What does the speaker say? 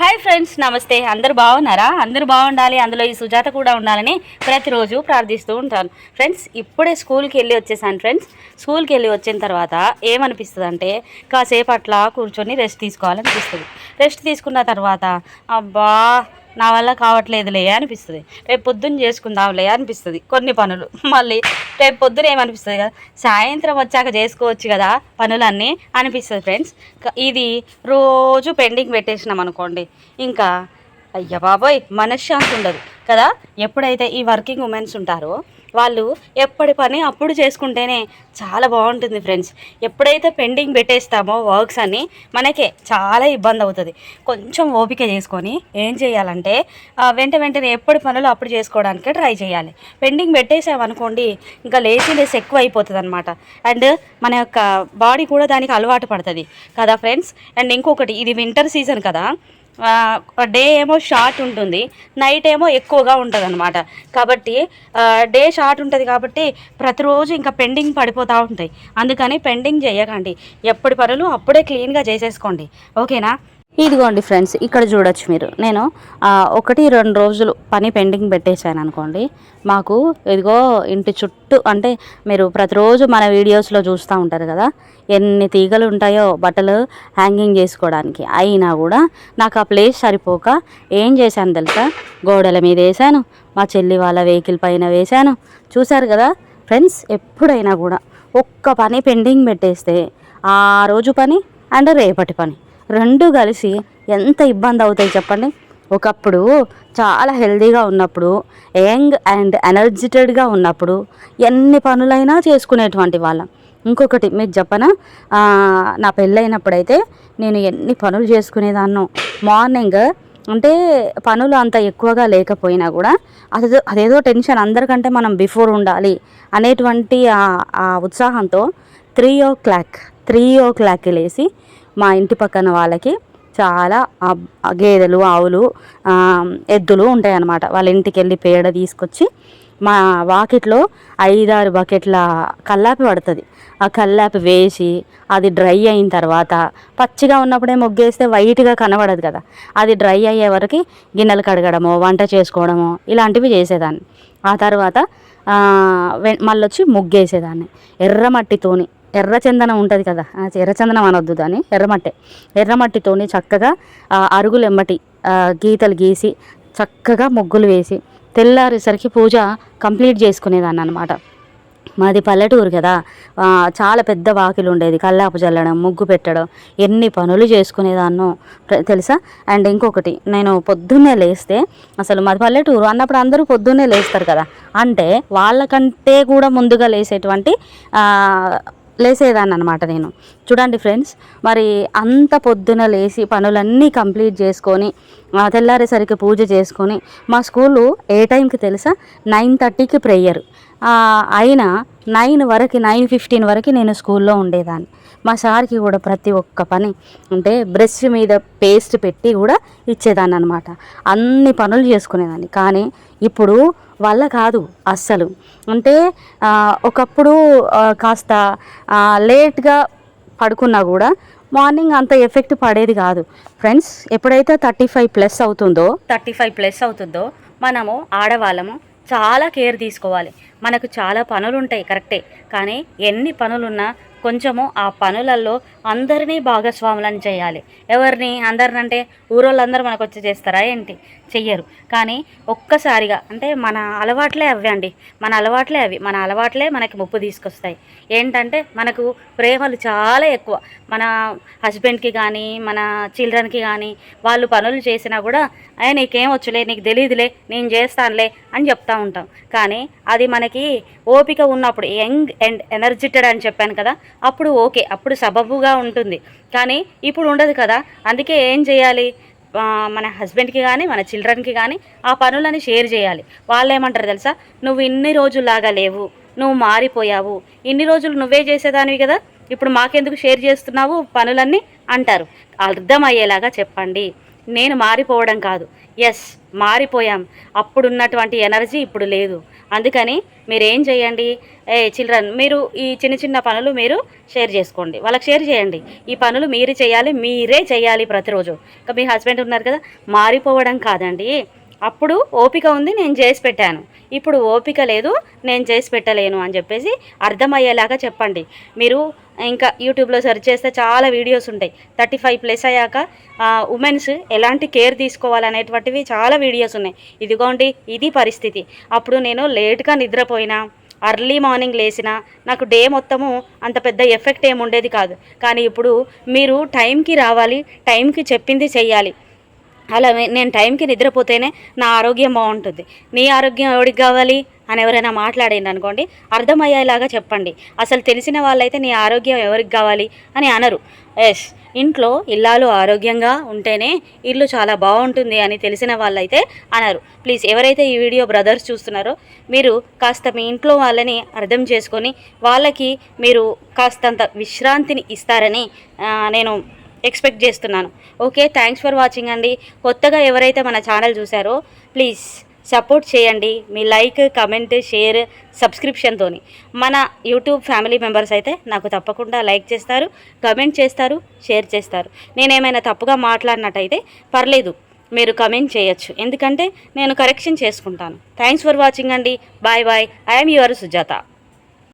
Hi friends నమస్తే. అందరు బాగున్నారా? అందరు బాగుండాలి. అందులో ఈ సుజాత కూడా ఉండాలని ప్రతిరోజు ప్రార్థిస్తూ ఉంటాను. ఫ్రెండ్స్ ఇప్పుడే స్కూల్కి వెళ్ళి వచ్చేసాను ఫ్రెండ్స్ స్కూల్కి వెళ్ళి వచ్చిన తర్వాత ఏమనిపిస్తుంది అంటే కాసేపు అట్లా కూర్చొని రెస్ట్ తీసుకోవాలనిపిస్తుంది. రెస్ట్ తీసుకున్న తర్వాత అబ్బా నా వల్ల కావట్లేదులే అనిపిస్తుంది. రేపు పొద్దున్న చేసుకుందాంలే అనిపిస్తుంది. కొన్ని పనులు. మళ్ళీ రేపు పొద్దున ఏమనిపిస్తుంది కదా? సాయంత్రం వచ్చాక చేసుకోవచ్చు కదా పనులన్నీ అనిపిస్తుంది ఫ్రెండ్స్ ఇది రోజు పెండింగ్ పెట్టేసినాం అనుకోండి. ఇంకా అయ్య బాబోయ్ మనశ్శాంతి ఉండదు కదా? ఎప్పుడైతే ఈ వర్కింగ్ ఉమెన్స్ ఉంటారో వాళ్ళు ఎప్పటి పని అప్పుడు చేసుకుంటేనే చాలా బాగుంటుంది ఫ్రెండ్స్. ఎప్పుడైతే పెండింగ్ పెట్టేస్తామో వర్క్స్ అన్ని మనకే చాలా ఇబ్బంది అవుతుంది. కొంచెం ఓపిక చేసుకొని ఏం చేయాలంటే వెంట వెంటనే ఎప్పటి పనులు అప్పుడు చేసుకోవడానికి ట్రై చేయాలి. పెండింగ్ పెట్టేసామనుకోండి ఇంకా లేజీనెస్ ఎక్కువ అయిపోతుంది అనమాట అండ్ మన యొక్క బాడీ కూడా దానికి అలవాటు పడుతుంది. కదా ఫ్రెండ్స్? అండ్ ఇంకొకటి ఇది వింటర్ సీజన్ కదా. డే ఏమో షార్ట్ ఉంటుంది నైట్ ఏమో ఎక్కువగా ఉంటుంది అనమాట కాబట్టి డే షార్ట్ ఉంటుంది కాబట్టి ప్రతిరోజు ఇంకా పెండింగ్ పడిపోతూ ఉంటాయి. అందుకని పెండింగ్ చేయకండి. ఎప్పటి పనులు అప్పుడే క్లీన్గా చేసేసుకోండి. ఓకేనా? ఇదిగోండి ఫ్రెండ్స్ ఇక్కడ చూడొచ్చు మీరు. నేను ఒకటి రెండు రోజులు పని పెండింగ్ పెట్టేశాను అనుకోండి. మాకు ఇదిగో ఇంటి చుట్టూ అంటే మీరు ప్రతిరోజు మన వీడియోస్లో చూస్తూ ఉంటారు కదా ఎన్ని తీగలు ఉంటాయో బట్టలు హ్యాంగింగ్ చేసుకోవడానికి అయినా కూడా నాకు ఆ ప్లేస్ సరిపోక ఏం చేశాను తెలుసా? గోడల మీద వేసాను మా చెల్లి వాళ్ళ వెహికల్ పైన వేశాను. చూశారు కదా ఫ్రెండ్స్ ఎప్పుడైనా కూడా ఒక్క పని పెండింగ్ పెట్టేస్తే ఆ రోజు పని అండ్ రేపటి పని. రెండు కలిసి ఎంత ఇబ్బంది అవుతాయి చెప్పండి? ఒకప్పుడు చాలా హెల్తీగా ఉన్నప్పుడు యంగ్ అండ్ ఎనర్జిటెడ్గా ఉన్నప్పుడు ఎన్ని పనులైనా చేసుకునేటువంటి వాళ్ళం. ఇంకొకటి మీకు చెప్పనా? నా పెళ్ళైనప్పుడైతే నేను ఎన్ని పనులు చేసుకునేదాన్నో. మార్నింగ్ అంటే పనులు అంత ఎక్కువగా లేకపోయినా కూడా అదేదో అదేదో టెన్షన్ అందరికంటే మనం బిఫోర్ ఉండాలి అనేటువంటి ఆ ఉత్సాహంతో త్రీ ఓ క్లాక్ త్రీ ఓ క్లాక్కి లేచి మా ఇంటి పక్కన వాళ్ళకి చాలా గేదెలు ఆవులు ఎద్దులు ఉంటాయి అన్నమాట వాళ్ళ ఇంటికి వెళ్ళి పేడ తీసుకొచ్చి మా వాకిట్లో ఐదారు బకెట్ల కల్లాపి పడుతుంది. ఆ కల్లాపి వేసి అది డ్రై అయిన తర్వాత పచ్చిగా ఉన్నప్పుడే మొగ్గేస్తే వైట్గా కనబడదు కదా. అది డ్రై అయ్యే వరకు గిన్నెలు కడగడమో వంట చేసుకోవడమో ఇలాంటివి చేసేదాన్ని. ఆ తర్వాత వె- మళ్ళొచ్చి ముగ్గేసేదాన్ని. ఎర్రమట్టితోని ఎర్ర చందనం ఉంటుంది కదా. ఎర్ర చందనం అనొద్దు దాన్ని. ఎర్రమట్టే ఎర్రమట్టితోని చక్కగా ఆ, అరుగులు ఎమ్మటి గీతలు గీసి చక్కగా ముగ్గులు వేసి తెల్లారేసరికి పూజ కంప్లీట్ చేసుకునేదాన్ని అనమాట మాది పల్లెటూరు కదా. చాలా పెద్ద వాకిలు ఉండేది. కల్లాపు చల్లడం ముగ్గు పెట్టడం ఎన్ని పనులు చేసుకునేదాన్నో తెలుసా? అండ్ ఇంకొకటి నేను పొద్దున్నే లేస్తే అసలు మాది పల్లెటూరు అన్నప్పుడు అందరూ పొద్దున్నే లేస్తారు కదా. అంటే వాళ్ళకంటే కూడా ముందుగా లేసేటువంటి లేసేదాన్ని అనమాట నేను. చూడండి ఫ్రెండ్స్ మరి అంత పొద్దున లేచి పనులన్నీ కంప్లీట్ చేసుకొని తెల్లారేసరికి పూజ చేసుకొని మా స్కూలు ఏ టైంకి తెలుసా? నైన్ థర్టీకి ప్రేయర్. అయినా నైన్ వరకు నైన్ ఫిఫ్టీన్ వరకు నేను స్కూల్లో ఉండేదాన్ని. మా సార్కి కూడా ప్రతి ఒక్క పని అంటే బ్రష్ మీద పేస్ట్ పెట్టి కూడా ఇచ్చేదాన్ని అనమాట అన్ని పనులు చేసుకునేదాన్ని. కానీ ఇప్పుడు వల్ల కాదు అస్సలు. అంటే ఒకప్పుడు కాస్త లేట్గా పడుకున్నా కూడా మార్నింగ్ అంత ఎఫెక్ట్ పడేది కాదు. ఫ్రెండ్స్ ఎప్పుడైతే థర్టీ ఫైవ్ ప్లస్ అవుతుందో థర్టీ ఫైవ్ ప్లస్ అవుతుందో మనము ఆడవాళ్ళము చాలా కేర్ తీసుకోవాలి. మనకు చాలా పనులు ఉంటాయి కరెక్టే. కానీ ఎన్ని పనులున్నా కొంచెము ఆ పనులలో అందరినీ భాగస్వాములను చేయాలి. ఎవరిని? అందరినంటే ఊరోళ్ళందరూ మనకు వచ్చి చేస్తారా ఏంటి? చెయ్యరు. కానీ ఒక్కసారిగా అంటే మన అలవాట్లే అవి అండి. మన అలవాట్లే అవి. మన అలవాట్లే మనకి ముప్పు తీసుకొస్తాయి. ఏంటంటే మనకు ప్రేమలు చాలా ఎక్కువ. మన హస్బెండ్కి కానీ మన చిల్డ్రన్కి కానీ వాళ్ళు పనులు చేసినా కూడా అయ్యా నీకేం వచ్చులే? నీకు తెలియదులే నేను చేస్తానులే అని చెప్తా ఉంటాం. కానీ అది మనకి ఓపిక ఉన్నప్పుడు యంగ్ అండ్ ఎనర్జిటెడ్ అని చెప్పాను కదా అప్పుడు ఓకే అప్పుడు సబబుగా ఉంటుంది. కానీ ఇప్పుడు ఉండదు కదా అందుకే ఏం చేయాలి? మన హస్బెండ్కి కానీ మన చిల్డ్రన్కి కానీ ఆ పనులని షేర్ చేయాలి. వాళ్ళు ఏమంటారు తెలుసా? నువ్వు ఇన్ని రోజుల్లాగా లేవు నువ్వు మారిపోయావు ఇన్ని రోజులు నువ్వే చేసేదానివి కదా ఇప్పుడు మాకెందుకు షేర్ చేస్తున్నావు పనులన్నీ? అంటారు. అర్థమయ్యేలాగా చెప్పండి. నేను మారిపోవడం కాదు. ఎస్ మారిపోయాం. అప్పుడున్నటువంటి ఎనర్జీ ఇప్పుడు లేదు. అందుకని మీరు ఏం చేయండి? ఏ చిల్డ్రన్ మీరు ఈ చిన్న చిన్న పనులు మీరు షేర్ చేసుకోండి. వాళ్ళకి షేర్ చేయండి. ఈ పనులు మీరు చేయాలి మీరే చేయాలి ప్రతిరోజు. ఇంకా మీ హస్బెండ్ ఉన్నారు కదా మారిపోవడం కాదండి. అప్పుడు ఓపిక ఉంది నేను చేసి పెట్టాను. ఇప్పుడు ఓపిక లేదు నేను చేసి పెట్టలేను అని చెప్పేసి అర్థమయ్యేలాగా చెప్పండి. మీరు ఇంకా యూట్యూబ్లో సెర్చ్ చేస్తే చాలా వీడియోస్ ఉంటాయి. థర్టీ ఫైవ్ ప్లస్ అయ్యాక ఉమెన్స్ ఎలాంటి కేర్ తీసుకోవాలనేటువంటివి చాలా వీడియోస్ ఉన్నాయి. ఇదిగోండి ఇది పరిస్థితి. అప్పుడు నేను లేట్గా నిద్రపోయినా అర్లీ మార్నింగ్ లేచిన నాకు డే మొత్తము అంత పెద్ద ఎఫెక్ట్ ఏమి ఉండేది కాదు. కానీ ఇప్పుడు మీరు టైంకి రావాలి టైంకి చెప్పింది చెయ్యాలి. అలా నేను టైంకి నిద్రపోతేనే నా ఆరోగ్యం బాగుంటుంది. నీ ఆరోగ్యం ఎవరికి కావాలి? అని ఎవరైనా మాట్లాడింది అనుకోండి అర్థమయ్యేలాగా చెప్పండి. అసలు తెలిసిన వాళ్ళైతే నీ ఆరోగ్యం ఎవరికి కావాలి అని అనరు. ఎస్ ఇంట్లో ఇల్లాలు ఆరోగ్యంగా ఉంటేనే ఇల్లు చాలా బాగుంటుంది అని తెలిసిన వాళ్ళైతే అనరు. ప్లీజ్ ఎవరైతే ఈ వీడియో బ్రదర్స్ చూస్తున్నారో మీరు కాస్త మీ ఇంట్లో వాళ్ళని అర్థం చేసుకొని వాళ్ళకి మీరు కాస్తంత విశ్రాంతిని ఇస్తారని నేను ఎక్స్పెక్ట్ చేస్తున్నాను. ఓకే థ్యాంక్స్ ఫర్ వాచింగ్ అండి. కొత్తగా ఎవరైతే మన ఛానల్ చూసారో ప్లీజ్ సపోర్ట్ చేయండి. మీ లైక్ కమెంట్ షేర్ సబ్స్క్రిప్షన్తోని మన యూట్యూబ్ ఫ్యామిలీ మెంబర్స్ అయితే నాకు తప్పకుండా లైక్ చేస్తారు కమెంట్ చేస్తారు షేర్ చేస్తారు. నేనేమైనా తప్పుగా మాట్లాడినట్టయితే పర్లేదు మీరు కమెంట్ చేయొచ్చు. ఎందుకంటే నేను కరెక్షన్ చేసుకుంటాను. థ్యాంక్స్ ఫర్ వాచింగ్ అండి. Bye bye. I'm your Sujatha.